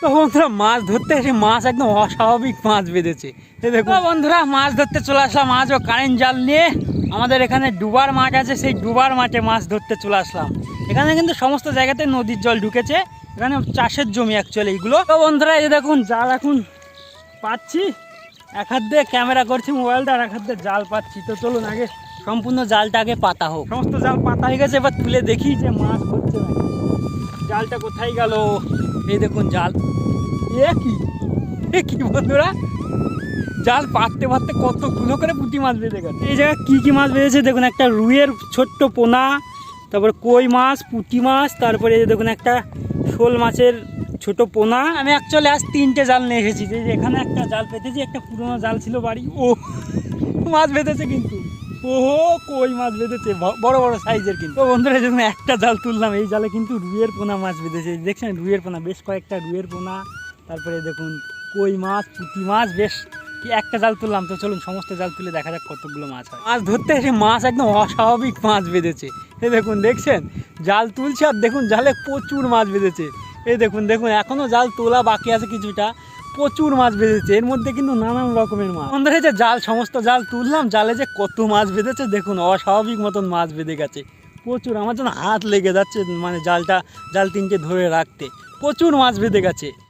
তো বন্ধুরা মাছ ধরতে এসে মাছ একদম অস্বাভাবিক মাছ বেঁধেছে। দেখো। বন্ধুরা, মাছ ধরতে চলে আসলাম। আজও কারেন্ট জাল নিয়ে আমাদের এখানে ডুবার মাঠ আছে। সেই ডুবার মাঠে মাছ ধরতে চলে আসলাম। এখানে কিন্তু সমস্ত জায়গাতে নদীর জল ঢুকেছে। এখানে চাষের জমি অ্যাকচুয়ালি এইগুলো তো বন্ধুরা, এই দেখুন, জাল এখন পাচ্ছি। এক হাত দিয়ে ক্যামেরা করছি মোবাইলটা, আর এক হাত দিয়ে জাল পাচ্ছি। তো চলুন আগে সম্পূর্ণ জালটা আগে পাতা হোক। সমস্ত জাল পাতা হয়ে গেছে। এবার তুলে দেখি যে মাছ হচ্ছে জালটা কোথায় গেল? এই দেখুন জাল। এ কি? বন্ধুরা? জাল পাততে পাততে কতগুলো করে পুঁটি মাছ বেঁধে গেছে। এই জায়গায় কী কী মাছ বেঁধেছে? দেখুন একটা রুইয়ের ছোট্ট পোনা তারপরে কই মাছ পুঁটি মাছ তারপরে দেখুন একটা শোল মাছের ছোট পোনা। আমি অ্যাকচুয়ালি আজ তিনটে জাল নিয়ে এসেছি। যে এখানে একটা জাল পেতেছি একটা পুরোনো জাল ছিল বাড়ি। ও মাছ বেঁধেছে কিন্তু। ওহো কই মাছ বেঁধেছে? বড় বড় সাইজের কিন্তু। তো বন্ধুরা যখন একটা জাল তুললাম। এই জালে কিন্তু রুইয়ের পোনা মাছ বেঁধেছে। দেখছেন রুইয়ের পোনা বেশ কয়েকটা রুইয়ের পোনা। তারপরে দেখুন, কই মাছ, পুঁটি মাছ, বেশ, কি একটা জাল তুললাম। তো চলুন, সমস্ত জাল তুলে দেখা যাক কতগুলো মাছ হয়। মাছ ধরতে এসে মাছ একদম অস্বাভাবিক মাছ বেঁধেছে। এই দেখুন, দেখছেন? জাল তুলছে আর দেখুন, জালে প্রচুর মাছ বেঁধেছে। এই দেখুন দেখুন এখনও জাল তোলা বাকি আছে কিছুটা। প্রচুর মাছ বেঁধেছে। এর মধ্যে কিন্তু নানান রকমের মাছ। এই যে জাল, সমস্ত জাল তুললাম, জালে যে কত মাছ বেঁধেছে, দেখুন, অস্বাভাবিক মতন মাছ বেঁধে গেছে। প্রচুর, আমার জন্য হাত লেগে যাচ্ছে মানে জালটা, জাল তিনটে ধরে রাখতে। প্রচুর মাছ বেঁধে গেছে।